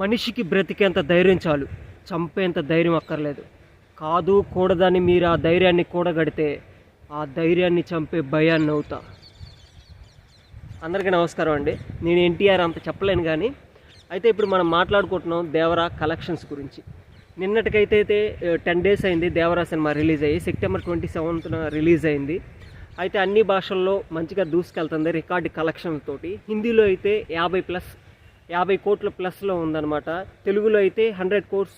మనిషికి బ్రతికేంత ధైర్యం చాలు. చంపేంత ధైర్యం అక్కర్లేదు. కాదు కూడదని మీరు ఆ ధైర్యాన్ని కూడగడితే ఆ ధైర్యాన్ని చంపే భయాన్ని అవుతా అందరికీ నమస్కారం అండి. నేను ఎన్టీఆర్ అంత చెప్పలేను కానీ అయితే ఇప్పుడు మనం మాట్లాడుకుంటున్నాం దేవరా కలెక్షన్స్ గురించి. నిన్నటికైతే అయితే టెన్ డేస్ అయింది దేవరా సినిమా రిలీజ్ అయ్యి సెప్టెంబర్ ట్వంటీ సెవెంత్న రిలీజ్ అయింది. అయితే అన్ని భాషల్లో మంచిగా దూసుకెళ్తుంది రికార్డు కలెక్షన్లతోటి. హిందీలో అయితే యాభై ప్లస్ యాభై కోట్ల ప్లస్లో ఉందన్నమాట. తెలుగులో అయితే హండ్రెడ్ కోర్స్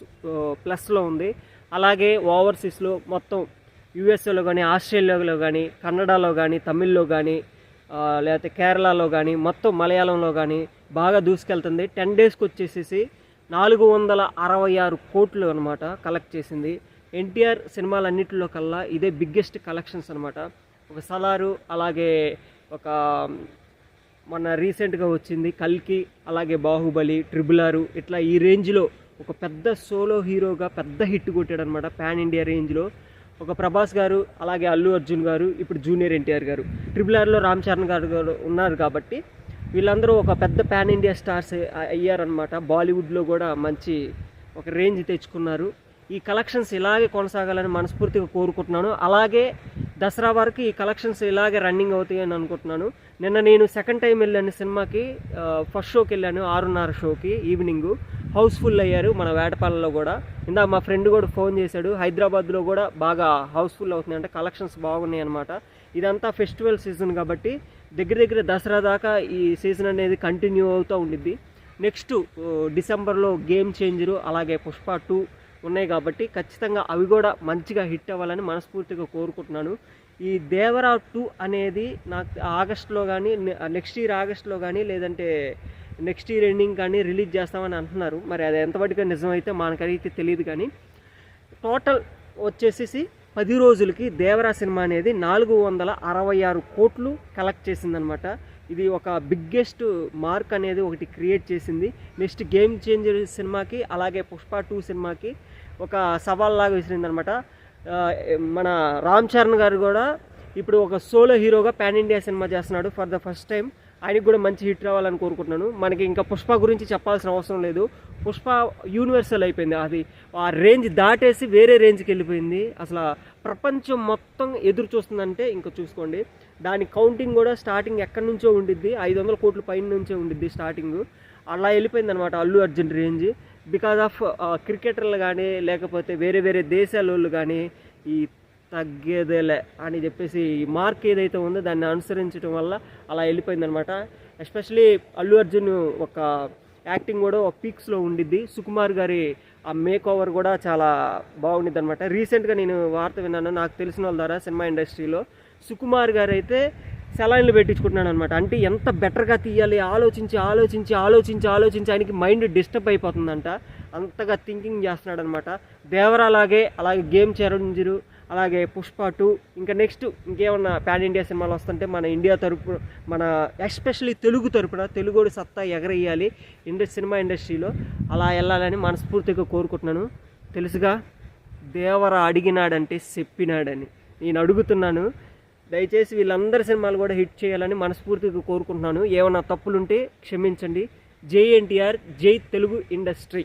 ప్లస్లో ఉంది. అలాగే ఓవర్సీస్లో మొత్తం యూఎస్ఏలో కానీ ఆస్ట్రేలియాలో కానీ కన్నడలో కానీ తమిళ్ళో కానీ లేకపోతే కేరళలో కానీ మొత్తం మలయాళంలో కానీ బాగా దూసుకెళ్తుంది. టెన్ డేస్కి వచ్చేసేసి నాలుగు వందల అరవై ఆరు కోట్లు అనమాట కలెక్ట్ చేసింది. ఎన్టీఆర్ సినిమాలన్నింటిలో కల్లా ఇదే బిగ్గెస్ట్ కలెక్షన్స్ అనమాట ఒక సలారు అలాగే ఒక మొన్న రీసెంట్గా వచ్చింది కల్కి అలాగే బాహుబలి ట్రిబుల్ ఆరు. ఇట్లా ఈ రేంజ్లో ఒక పెద్ద సోలో హీరోగా పెద్ద హిట్ కొట్టాడు అనమాట పాన్ ఇండియా రేంజ్లో. ఒక ప్రభాస్ గారు అలాగే అల్లు అర్జున్ గారు ఇప్పుడు జూనియర్ ఎన్టీఆర్ గారు. ట్రిపుల్ ఆర్లో రామ్ చరణ్ గారు గారు ఉన్నారు కాబట్టి వీళ్ళందరూ ఒక పెద్ద పాన్ ఇండియా స్టార్స్ అయ్యారనమాట బాలీవుడ్లో కూడా మంచి ఒక రేంజ్ తెచ్చుకున్నారు. ఈ కలెక్షన్స్ ఇలాగే కొనసాగాలని మనస్ఫూర్తిగా కోరుకుంటున్నాను. అలాగే దసరా వరకు ఈ కలెక్షన్స్ ఇలాగే రన్నింగ్ అవుతాయి అని అనుకుంటున్నాను. నిన్న నేను సెకండ్ టైం వెళ్ళాను సినిమాకి ఫస్ట్ షోకి వెళ్ళాను ఆరున్నర షోకి ఈవినింగ్. హౌస్ఫుల్ అయ్యారు మన వేటపాలలో కూడా. ఇందాక మా ఫ్రెండ్ కూడా ఫోన్ చేశాడు హైదరాబాద్లో కూడా బాగా హౌస్ఫుల్ అవుతుంది అంటే కలెక్షన్స్ బాగున్నాయి అనమాట ఇదంతా ఫెస్టివల్ సీజన్ కాబట్టి దగ్గర దగ్గర దసరా దాకా ఈ సీజన్ అనేది కంటిన్యూ అవుతూ ఉండిద్ది. నెక్స్ట్ డిసెంబర్లో గేమ్ చేంజరు అలాగే పుష్ప టూ ఉన్నాయి కాబట్టి ఖచ్చితంగా అవి కూడా మంచిగా హిట్ అవ్వాలని మనస్ఫూర్తిగా కోరుకుంటున్నాను. ఈ దేవరా టూ అనేది నాకు ఆగస్ట్లో కానీ నెక్స్ట్ ఇయర్ ఆగస్ట్లో కానీ లేదంటే నెక్స్ట్ ఇయర్ ఎండింగ్ కానీ రిలీజ్ చేస్తామని అంటున్నారు. మరి అది ఎంతవరకు నిజమైతే మనకైతే తెలియదు కానీ టోటల్ వచ్చేసేసి పది రోజులకి దేవరా సినిమా అనేది నాలుగు వందల అరవై ఆరు కోట్లు కలెక్ట్ చేసిందనమాట ఇది ఒక బిగ్గెస్ట్ మార్క్ అనేది ఒకటి క్రియేట్ చేసింది. నెక్స్ట్ గేమ్ చేంజర్ సినిమాకి అలాగే పుష్ప టూ సినిమాకి ఒక సవాల్ లాగా విసిరిందనమాట మన రామ్ చరణ్ గారు కూడా ఇప్పుడు ఒక సోలో హీరోగా పాన్ ఇండియా సినిమా చేస్తున్నాడు. ఫర్ ద ఫస్ట్ టైం ఆయనకి కూడా మంచి హిట్ రావాలని కోరుకుంటున్నాను. మనకి ఇంకా పుష్ప గురించి చెప్పాల్సిన అవసరం లేదు. పుష్ప యూనివర్సల్ అయిపోయింది. అది ఆ రేంజ్ దాటేసి వేరే రేంజ్కి వెళ్ళిపోయింది. అసలు ప్రపంచం మొత్తం ఎదురు చూస్తుందంటే ఇంకా చూసుకోండి. దాని కౌంటింగ్ కూడా స్టార్టింగ్ ఎక్కడి నుంచో ఉండిద్ది. ఐదు వందల కోట్ల పైన నుంచే ఉండిద్ది స్టార్టింగ్ అలా వెళ్ళిపోయింది అనమాట Allu Arjun range because of క్రికెటర్లు కానీ లేకపోతే వేరే వేరే దేశాల వాళ్ళు కానీ ఈ తగ్గేదేలే అని చెప్పేసి ఈ మార్క్ ఏదైతే ఉందో దాన్ని అనుసరించడం వల్ల అలా వెళ్ళిపోయిందనమాట. ఎస్పెషలీ అల్లు అర్జున్ ఒక యాక్టింగ్ కూడా ఒక పీక్స్లో ఉండిద్ది. సుకుమార్ గారి ఆ మేక్ ఓవర్ కూడా చాలా బాగుండిద్ది అనమాట రీసెంట్గా నేను వార్త విన్నాను నాకు తెలిసిన వాళ్ళ ద్వారా సినిమా ఇండస్ట్రీలో. సుకుమార్ గారు అయితే సెలైన్లు పెట్టించుకుంటున్నాడు అనమాట అంటే ఎంత బెటర్గా తీయాలి ఆలోచించి ఆలోచించి ఆలోచించి ఆలోచించి ఆయనకి మైండ్ డిస్టర్బ్ అయిపోతుందంట. అంతగా థింకింగ్ చేస్తున్నాడు అనమాట దేవరాలాగే అలాగే గేమ్ చరంజీరు అలాగే పుష్ప టూ. ఇంకా నెక్స్ట్ ఇంకేమన్నా ప్యాన్ ఇండియా సినిమాలు వస్తుంటే మన ఇండియా తరపు మన ఎస్పెషల్లీ తెలుగు తరపున తెలుగుడు సత్తా ఎగరేయాలి ఇండస్ సినిమా ఇండస్ట్రీలో. అలా వెళ్ళాలని మనస్ఫూర్తిగా కోరుకుంటున్నాను. తెలుసుగా దేవర అడిగినాడంటే చెప్పినాడని. నేను అడుగుతున్నాను. దయచేసి వీళ్ళందరి సినిమాలు కూడా హిట్ చేయాలని మనస్ఫూర్తిగా కోరుకుంటున్నాను. ఏమన్నా తప్పులుంటే క్షమించండి. జై ఎన్టీఆర్ జై తెలుగు ఇండస్ట్రీ.